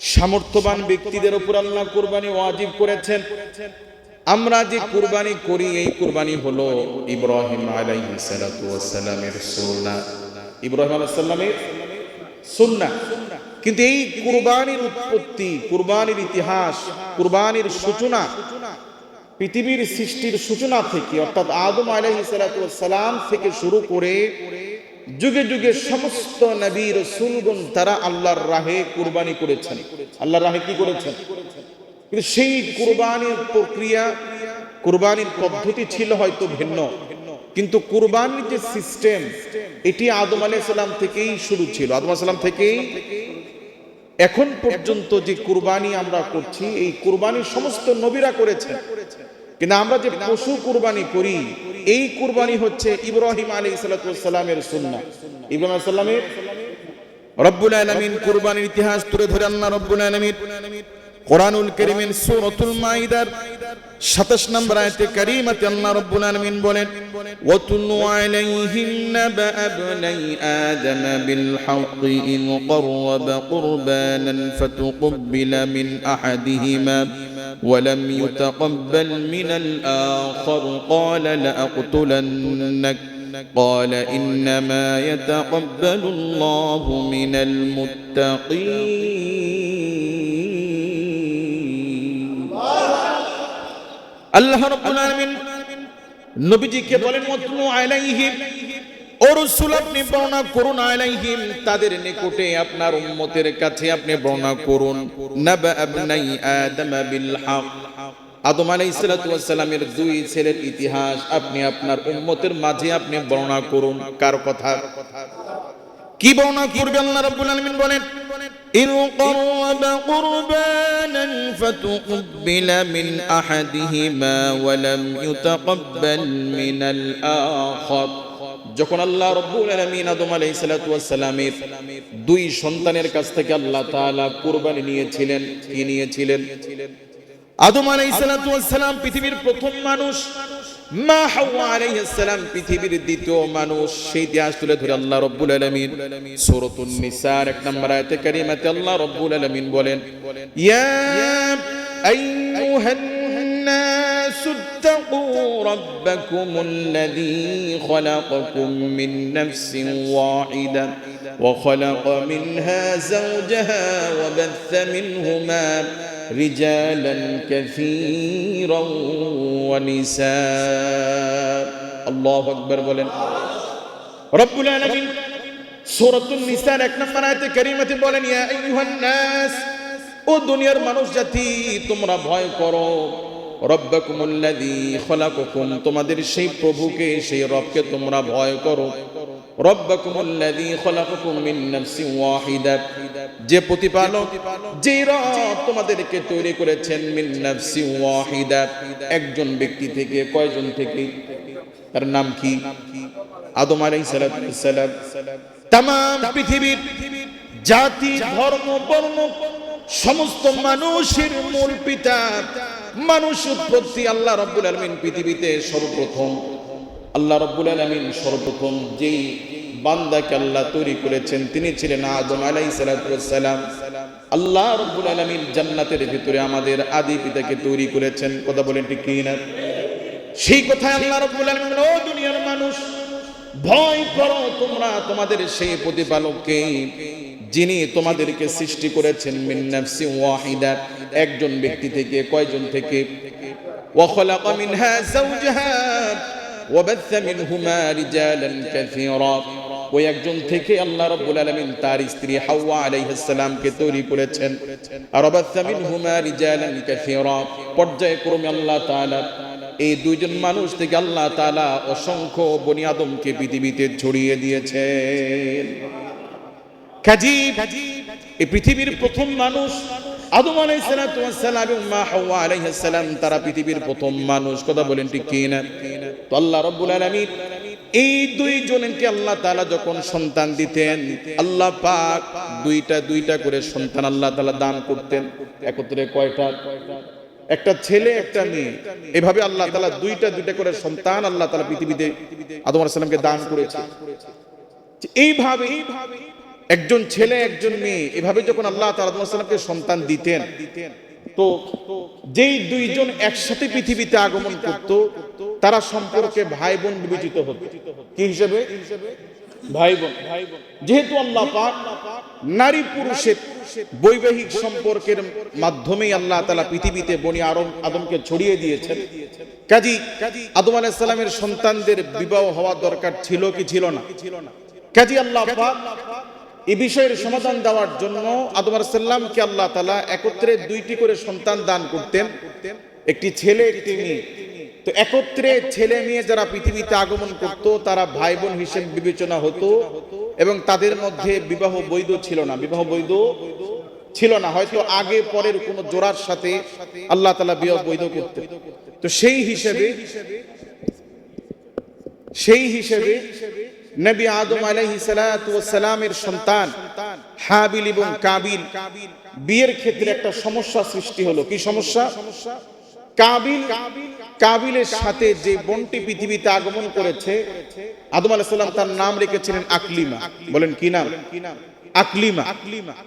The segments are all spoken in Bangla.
সামর্থ্যবান ব্যক্তিদের উপর আল্লাহ কুরবানি ওয়াজিব করেছেন। আমরা যে কুরবানি করি, এই কুরবানি হলো ইব্রাহিম আলাইহিস সালাতু সুন্নাহ। ইব্রাহিম আলাইহিস সালামের সুন্নাহ। কিন্তু এই কুরবানির উৎপত্তি, কুরবানির ইতিহাস, কুরবানির সূচনা, পৃথিবীর সৃষ্টির সূচনা থেকে, অর্থাৎ আদম আলাইহিস সালাতু ওয়াস সালাম থেকে শুরু করে যুগে যুগে সমস্ত নবী রসুলগণ তারা আল্লাহর রাহে কুরবানি করেছেন। আল্লাহর রাহে কি করেছেন? কিন্তু সেই কুরবানির প্রক্রিয়া, কুরবানির পদ্ধতি ছিল হয়তো ভিন্ন। কিন্তু কুরবানির যে সিস্টেম, এটি আদম আলাইহিস সালাম থেকেই শুরু ছিল। আদম সালাম থেকেই এখন পর্যন্ত যে কুরবানি আমরা করছি, এই কুরবানি সমস্ত নবীরা করেছেন। কিন্তু আমরা যে পশু কুরবানি করি এই কুরবানি হচ্ছে ইব্রাহিম আলী সালামের সুন্না ইব্রাহিম আলাইহিস সালামের রব্বুল আলামিন কুরবানির ইতিহাস তুলে ধরে আল্লাহ রব্বুল আলামিন কোরআনুল কারীমের সূরাতুল মাইদার 27 নম্বর আয়াতে কারীমাতে আল্লাহ রব্বুল আলামিন বলেন ওয়াতুলু আলাইহিম নাবা আবনাই আদম বিল হাক্ক ইন قرب قربانا فتقبل من احدهما ولم يتقبل من الاخر قال لاقتلنك قال انما يتقبل الله من المتقين আল্লাহ রাব্বুল আলামিন নবীজিকে বলেন মতলু আলাইহিম ও রাসূল আপনি বর্ণনা করুন আলাইহিম তাদের নিকটে আপনার উম্মতের কাছে আপনি বর্ণনা করুন নাবা আবনাই আদম বিল হক আদম আলাইহিস সালাতু ওয়াস সালামের দুই ছেলের ইতিহাস আপনি আপনার উম্মতের মাঝে আপনি বর্ণনা করুন কার কথা কি বর্ণনা করবে আল্লাহ রাব্বুল আলামিন বলেন إذ قرب قربانا فتقبل من أحدهما ولم يتقبل من الآخر যখন আল্লাহ রব্বুল আলামিন আদম আলাইহিস সালাতু ওয়াস সালামের দুই সন্তানের কাছ থেকে আল্লাহ তাআলা কুরবানি নিয়েছিলেন, কি নিয়েছিলেন? আদম আলাইহিস সালাতু ওয়াস সালাম পৃথিবীর প্রথম মানুষ পৃথিবীর দ্বিতীয় মানুষ। সেই ইতিহাস তুলে ধরে আল্লাহ এক নম্বর বলেন الناس اتقوا ربكم الذي خلقكم من نفس واحدة وخلق منها زوجها وبث منهما رجالا كثيرا ونساء الله أكبر বলেন রব্বুল আলামিন সূরাতুন নিসার এক নম্বর আয়াতে কারীমাতে বলেন ইয়া আইয়ুহান নাস ও দুনিয়ার মানুষ জাতি তোমরা ভয় করো রব্বাকুমুল্লাযী খলাকাকুম, তোমাদের সেই প্রভুকে, সেই রবকে তোমরা ভয় করো। যে প্রতিপালক, যে রব তোমাদেরকে তৈরি করেছেন মিন নাফসিন ওয়াহিদা। একজন ব্যক্তি থেকে, কয়জন থেকে? তার নাম কি? আদম আলাইহিস সালাম তাম পৃথিবীর জাতি, ধর্ম, বর্ণ, সমস্ত মানুষের মূল পিতা মানুষ উৎপত্তি আল্লাহ রব্বুল আলমিন পৃথিবীতে সর্বপ্রথম। আল্লাহ রব্বুল আলমিন সর্বপ্রথম যেই বান্দাকে আল্লাহ তৈরি করেছেন, তিনি ছিলেন আদম আলাই সালাম। আল্লাহ রব্বুল আলমিন জান্নাতের ভিতরে আমাদের আদি পিতাকে তৈরি করেছেন। কথা বলেন ঠিক না? সেই কথায় আল্লাহ রব্বুল আলমিন ও দুনিয়ার মানুষ, ভয় করো তোমরা তোমাদের সেই প্রতিপালককে যিনি তোমাদেরকে সৃষ্টি করেছেন মিন নাফসি ওয়াহিদা। একজন ব্যক্তি থেকে কয়জন থেকে وخلق منها زوجها وبث منهما رجالا كثيرا ওই একজন থেকে আল্লাহ রাব্বুল আলামিন তার স্ত্রী হাওয়া আলাইহিস সালামকে তৈরি করেছেন আর বাথা মিনহুমা রিজালান কাসীরা পর্যায়ক্রমে আল্লাহ তাআলা এই দুইজন মানুষ থেকে আল্লাহ তাআলা অসংখ্য বনি আদমকে পৃথিবীতে ছড়িয়ে দিয়েছেন কাজী এই পৃথিবীর প্রথম মানুষ আদম আলাইহিসসালাম এবং মা হাওয়া আলাইহিসসালাম তারা পৃথিবীর প্রথম মানুষ। কথা বলেন ঠিক কি না তো আল্লাহ রাব্বুল আলামিন এই দুইজনকে আল্লাহ তাআলা যখন সন্তান দিতেন, আল্লাহ পাক দুইটা দুইটা করে সন্তান আল্লাহ তাআলা দান করতেন। একত্রে কয়টা? একটা ছেলে, একটা মেয়ে। এভাবে আল্লাহ তাআলা দুইটা দুইটা করে সন্তান আল্লাহ তাআলা পৃথিবীতে আদম আলাইহিস সালামকে দান করেছে। এইভাবে এইভাবে একজন ছেলে, একজন মেয়ে, এভাবে যখন আল্লাহ তালামকে সন্তান দিতেন, তো যেই দুইজন একসাথে পৃথিবীতে আগমন করত, তারা সম্পর্কে ভাই বোন বিবেচিত হতো। কি হিসেবে? ভাই বোন যেহেতু আল্লাহ নারী পুরুষের বৈবাহিক সম্পর্কের মাধ্যমেই আল্লাহ তালা পৃথিবীতে বনি আরম আদমকে ছড়িয়ে দিয়েছেন। কাজী আদম আলাইসাল্লামের সন্তানদের বিবাহ হওয়া দরকার ছিল কি ছিল না? কাজী আল্লাহ এই বিষয়ের সমাধান দেওয়ার জন্য আদম আলাইসাল্লামকে আল্লাহ তালা একত্রে দুইটি করে সন্তান দান করতেন। একটি ছেলে, একটি মেয়ে। তো একত্রে ছেলে, মেয়ে যারা পৃথিবীতে আগমন করত, তারা ভাই বোন হিসেবে বিবেচনা হতো এবং তাদের মধ্যে বিবাহ বৈধ ছিল না। বিবাহ বৈধ ছিল না। হয়তো আগে, পরের কোনো জোড়ার সাথে আল্লাহ তালা বিবাহ বৈধ করতেন। তো সেই হিসেবে সেই হিসেবে নবী আদম আলাইহিস সালামের সন্তান, হাবিল এবং কাবিল। বিয়ের ক্ষেত্রে একটা সমস্যা সৃষ্টি হলো। কি সমস্যা? কাবিল, কাবিলের সাথে যে বনটি পৃথিবীতে আগমন করেছে, আদম আলাইহিস সালাম তার নাম রেখেছিলেন আকলিমা। বলেন কি নাম? আকলিমা।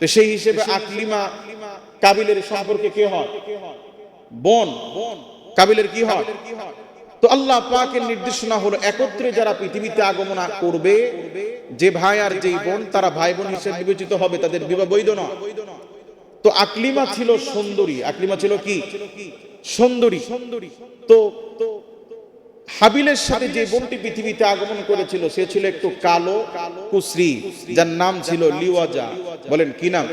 তো সেই হিসেবে আকলিমা কাবিলের সম্পর্কে কে হয়? বোন। কাবিলের কি হয়? তো আল্লাহ পাকের নির্দেশনা হলো একত্রে যারা পৃথিবীতে আগমন করবে, যে ভাই আর যেই বোন, তারা ভাই বোন হিসেবে বিবেচিত হবে, তাদের বিবাহ বৈধ নয়। তো আকলিমা ছিল সুন্দরী। আকলিমা ছিল কি? সুন্দরী। তো হাবিলের সাথে যে বোনটি পৃথিবীতে আগমন করেছিল, সে ছিল একটু কালো কুশ্রী, যার নাম ছিল লিওয়াজা। বলেন, কি নাম?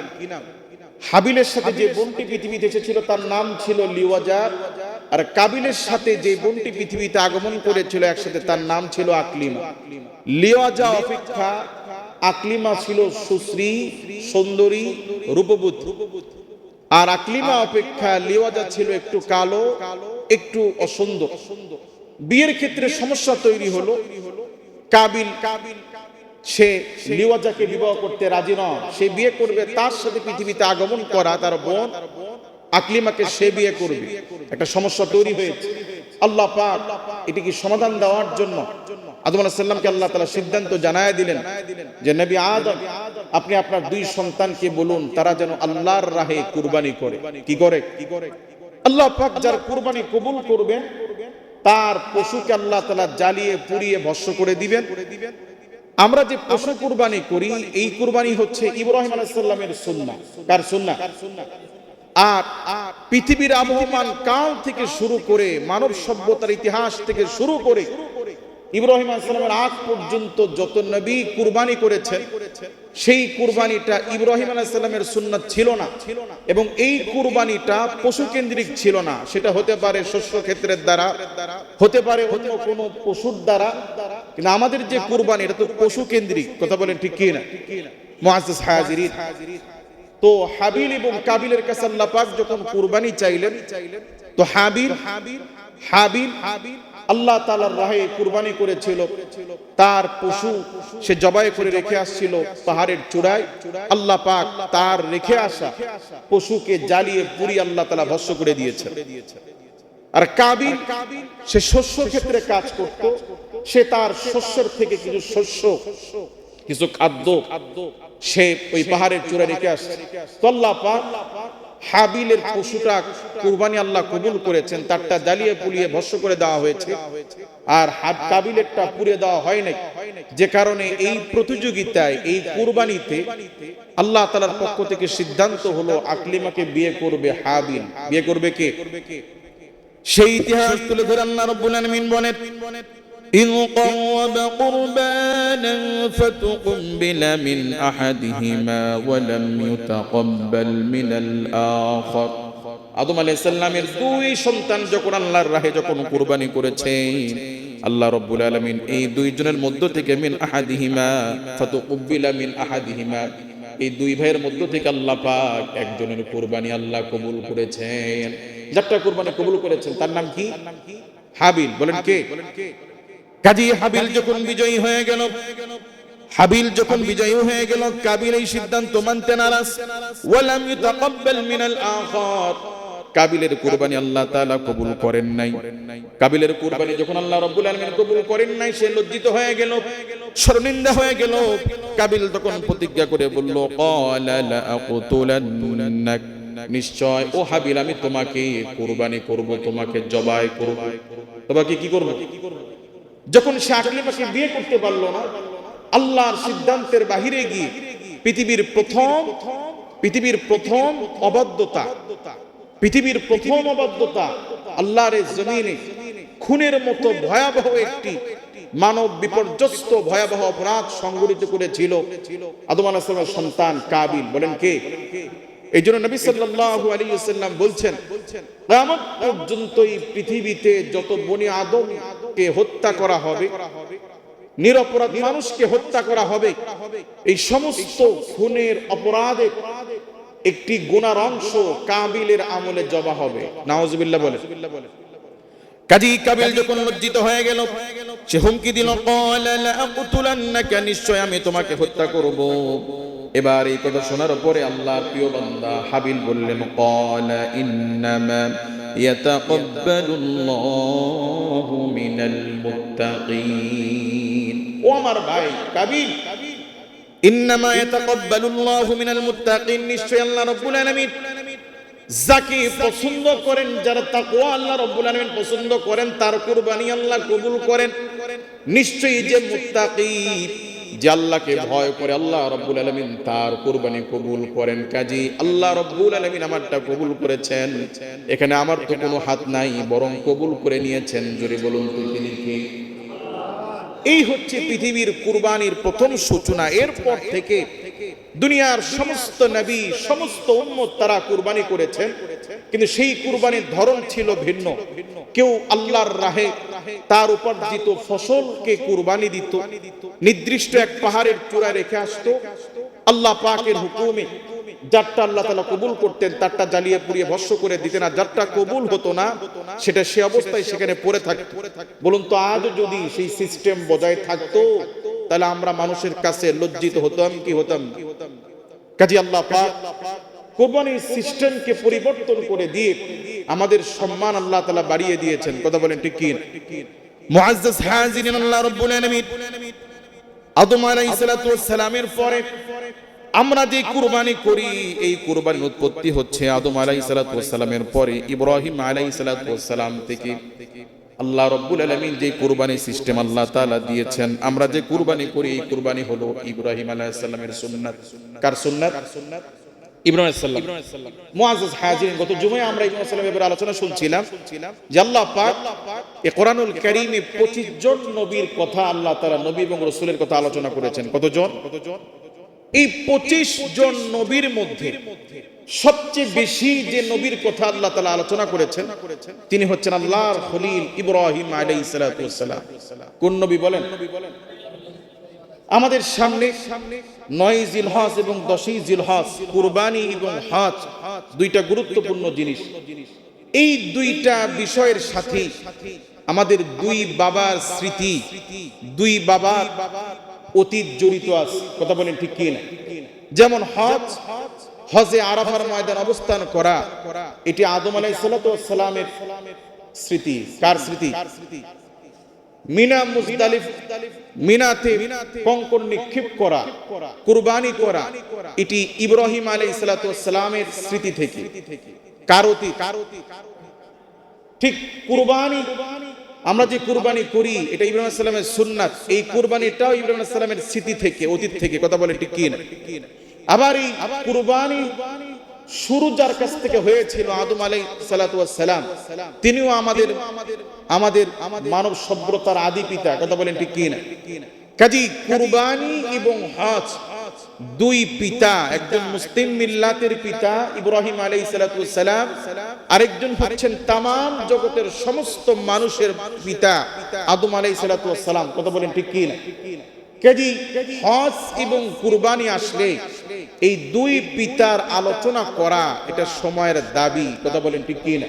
হাবিলের সাথে যে বোনটি পৃথিবীতে এসেছিল, তার নাম ছিল লিওয়াজা। আর কাবিলের সাথে যে বোনটি পৃথিবীতে আগমন করেছিল একসাথে, তার নাম ছিল আকলিমা। লিওয়াজা অপেক্ষা, আকলিমা ছিল সুশ্রী, সুন্দরী, রূপবতী। আর আকলিমা অপেক্ষা লিওয়াজা ছিল একটু কালো, একটু অসুন্দর। বিয়ের ক্ষেত্রে সমস্যা তৈরি হলো। কাবিল কাবিল সে লিওয়াজাকে বিবাহ করতে রাজি নয়, সে বিয়ে করবে, তার সাথে পৃথিবীতে আগমন করা তার বোন আকলিমাকে সে বিয়ে করবে। একটা সমস্যা তৈরি হয়েছে। আল্লাহ পাক এটিকে সমাধান দেওয়ার জন্য আদম আলাহ সাল্লামকে আল্লাহ তালা সিদ্ধান্ত জানায় দিলেন যে নবী আদম আপনি আপনার দুই সন্তানকে বলুন তারা যেন আল্লাহর রাহে কুরবানি করে। কি করে? কি আল্লাহ পাক যার কুরবানি কবুল করবেন তার পশুকে আল্লাহ তালা জ্বালিয়ে পুড়িয়ে ভস্য করে দিবেন। আমরা যে পশু কুরবানি করি এই কুরবানি হচ্ছে ইব্রাহিম আলাইসাল্লামের সুন্না কার সুন্না আর পৃথিবীর আবহমান কাল থেকে শুরু করে মানব সভ্যতার ইতিহাস থেকে শুরু করে ইব্রাহিম আলাইসাল্লামের আগ পর্যন্ত যত নবী কুরবানি করেছেন, সেই কুরবানিটা ইব্রাহিম আলাইসাল্লামের সুন্নাত ছিল না এবং এই কুরবানিটা পশু কেন্দ্রিক ছিল না। সেটা হতে পারে শস্য ক্ষেত্রের দ্বারা, হতে পারে অন্য কোনো পশুর দ্বারা। কিন্তু আমাদের যে কুরবানি, এটা তো পশু কেন্দ্রিক কথা বলেন ঠিক কি না মুআজ্জিজ হাজিরিন। তো হাবিল এবং কাবিলের কাছে আল্লাহ পাক যখন কুরবানি চাইলেন, তো হাবিল হাবিল হাবিল হাবিল আল্লাহ তালার রাহে কুরবানি করেছিল। তার পশু সে জবাই করে রেখে আসছিল পাহাড়ের চূড়ায়। আল্লাহ পাক তার রেখে আসা পশুকে জ্বালিয়ে পুরি আল্লাহ তালা ভস্য করে দিয়েছে আর কাবিল, সে শস্য ক্ষেত্রে কাজ করত। সে তার শস্যের থেকে কিছু শস্য, কিছু খাদ্য সে ওই পাহাড়ের চূড়া রেখে আসছে। তো আল্লাহ পাক হাবিলের পশুটা কুরবানি আল্লাহ কবুল করেছেন তারটা জ্বালিয়ে পুড়িয়ে ভস্য করে দেওয়া হয়েছে। আর হাব কাবিলেরটা পুড়ে দেওয়া হয় নাই। যে কারণে এই প্রতিযোগিতায় এই কুরবানিতে আল্লাহ তালার পক্ষ থেকে সিদ্ধান্ত হলো আকলিমাকে বিয়ে করবে হাবিল। বিয়ে করবে কে? সেই ইতিহাস তুলে ধরে আল্লাহ রব্বুল আলামিন বলেন إذ قرب قربانا فتقبل من أحدهما ولم يتقبل من الآخر আদম আলাইহিস সালামের দুই সন্তান যখন আল্লাহর রাহে যখন কুরবানি করেছেন আল্লাহ রব্বুল আলামিন এই দুইজনের মধ্য থেকে মিন আহাদিহিমা ফাতুকুব্বিলা মিন আহাদিহিমা এই দুই ভাইয়ের মধ্য থেকে আল্লাহ পাক একজনের কুরবানি আল্লাহ কবুল করেছেন যারটা কুরবানি কবুল করেছেন তার নাম কি হাবিল বলেন কে কাজী হাবিল যখন বিজয়ী হয়ে গেল, হাবিল যখন বিজয়ী হয়ে গেল, কাবিল এই সিদ্ধান্ত মানতে নারাজ। ওয়ালাম ইউতাকাব্বাল মিনাল আখার। কাবিলের কুরবানি আল্লাহ তাআলা কবুল করেন নাই। কাবিলের কুরবানি যখন আল্লাহ রাব্বুল আলামিন কবুল করেন নাই, সে লজ্জিত হয়ে গেল সর্বনিন্দা হয়ে গেল। কাবিল তখন প্রতিজ্ঞা করে বলল, "ক্বালা লাআকুতুলান্নাক।" নিশ্চয়, ও হাবিল, আমি তোমাকে কুরবানি করব, তোমাকে জবাই করব। তোমাকে কি করব? যখন সে আকলিমাকে বিয়ে করতে পারল না, আল্লাহর সিদ্ধান্তের বাহিরে গিয়ে পৃথিবীর প্রথম পৃথিবীর প্রথম অবাধ্যতা, পৃথিবীর প্রথম অবাধ্যতা আল্লাহর জমিনে খুনের মতো ভয়াবহ একটি মানব বিপর্যস্ত ভয়াবহ অপরাধ সংগঠিত করেছিল আদম সন্তান কাবিল। বলেন কে? এই জন্য নবী সাল্লাল্লাহু আলাইহি ওয়াসাল্লাম বলছেন, কিয়ামত পর্যন্ত পৃথিবীতে যত বনি আদমকে হত্যা করা হবে, নিরপরাধ মানুষকে হত্যা করা হবে। এই সমস্ত খুনের অপরাধের একটি গুনার অংশ কাবিলের আমলে জবা হবে। নাওজবিল্লাহ বলে কাজী কাবিল যখন লজ্জিত হয়ে গেল, সে হুমকি দিল। নিশ্চয় আমি তোমাকে হত্যা করব। এবার এই কথা শোনার পরে আল্লাহর প্রিয় বান্দা হাবিল বললেন ক্বালা ইন্নামা ইয়াতাকাব্বালুল্লাহু মিনাল মুত্তাকিন ও আমার ভাই কাবিল। ইন্নামা ইয়াতাকাব্বালুল্লাহু মিনাল মুত্তাকিন নিশ্চয় আল্লাহ রব্বুল আলামিন যাকে পছন্দ করেন যারা তাকওয়া আল্লাহ রব্বুল আলামিন পছন্দ করেন তার কুরবানি আল্লাহ কবুল করেন। নিশ্চয়ই যে মুত্তাকি যে আল্লাহকে ভয় করে আল্লাহ রব্বুল আলমিন তার কোরবানি কবুল করেন। কাজী আল্লাহ রব্বুল আলমিন আমারটা কবুল করেছেন। এখানে আমার তো কোনো হাত নাই, বরং কবুল করে নিয়েছেন। জোরে বলুন তিনি কি? এই হচ্ছে পৃথিবীর কুরবানির প্রথম সূচনা। এরপর থেকে দুনিয়ার সমস্ত নবী, সমস্ত উম্মত তারা কুরবানি করেছেন কিন্তু সেই কুরবানির ধরন ছিল ভিন্ন। কেউ আল্লাহর রাহে তার উপার্জিত ফসলকে কুরবানি দিত, নির্দিষ্ট এক পাহাড়ের চূড়ায় রেখে আসতো। আল্লাহ পাকের হুকুমে যারটা আল্লাহ তালা কবুল করতেন, তারটা জ্বালিয়ে পুড়িয়ে ভস্য করে দিতেন, আর যারটা কবুল হতো না, সেটা সে অবস্থায় সেখানে পড়ে থাকতো। বলুন তো আজ যদি সেই সিস্টেম বজায় থাকতো তাহলে আমরা মানুষের কাছে লজ্জিত হতাম, কি হতাম? কাজী আল্লাহ কোরবানির সিস্টেমকে পরিবর্তন করে দিয়ে আমাদের সম্মান আল্লাহ তালা বাড়িয়ে দিয়েছেন। কথা বলেন ঠিক আলাইহিস আমরা যে কুরবানি করি, এই উৎপত্তি হচ্ছে আদম পরে, ইব্রাহিম আলাই সালাতাম থেকে। আল্লাহ রব্বুল আলমিন যে কুরবানি সিস্টেম আল্লাহ তাআলা দিয়েছেন, আমরা যে কুরবানি করি, এই কুরবানি হলো ইব্রাহিম আলাইহিসসালামের সুন্নাত। কার সুন্নাত? আলোচনা শুনছিলাম। আল্লাহ পাক এই কোরআনুল কারীমে 25 জন নবীর কথা আল্লাহ তাআলা, নবী এবং রাসূলের কথা আলোচনা করেছেন। কতজন কতজন? এই পঁচিশ জন নবীর মধ্যে সবচেয়ে বেশি যে নবীর কথা আল্লাহ তালা আলোচনা করেছেন, তিনি হচ্ছেন আল্লাহর খলিল ইব্রাহিম আলাই সালাম। কোন নবী বলেন? আমাদের সামনে নয় জিলহজ এবং দশই জিলহজ, কুরবানি এবং হজ, দুইটা গুরুত্বপূর্ণ জিনিস। এই দুইটা বিষয়ের সাথে আমাদের দুই বাবার স্মৃতি, দুই বাবার অতীত জড়িত আছে। কথা বলেন ঠিক কি না? যেমন হজ, হজে আরাফার ময়দান অবস্থান করা, এটি আদম আলাই সালামের স্মৃতি। কার স্মৃতি? মিনা মিনাতে কঙ্কর নিক্ষেপ করা, কুরবানি করা, এটি ইব্রাহিম আলাই সালামের স্মৃতি থেকে। কারতি কারতি ঠিক কুরবানি আমরা যে কুরবানি করি, এটা ইব্রাহিম সাল্লামের সুন্নাত। এই কুরবানিটাও ইব্রাহিম সাল্লামের স্মৃতি থেকে, অতীত থেকে, কথা বলে ঠিক কি না আবার এই কুরবানি শুরু যার কাছ থেকে হয়েছিল আদম আলাই সালাম তিনিও আমাদের আমাদের মানব সভ্যতার আদি পিতা, কথা বলেন ঠিক কি না কাজী কুরবানি এবং হজ দুই পিতা, একজন মুসলিম মিল্লাতের পিতা ইব্রাহিম আলাই সালাম, আরেকজন হচ্ছেন তামাম জগতের সমস্ত মানুষের পিতা আদম আলাই সালাম। কথা বলেন ঠিক কি না কাজী হজ এবং কুরবানি আসলে এই দুই পিতার আলোচনা করা এটা সময়ের দাবি। কথা বলেন ঠিক কি না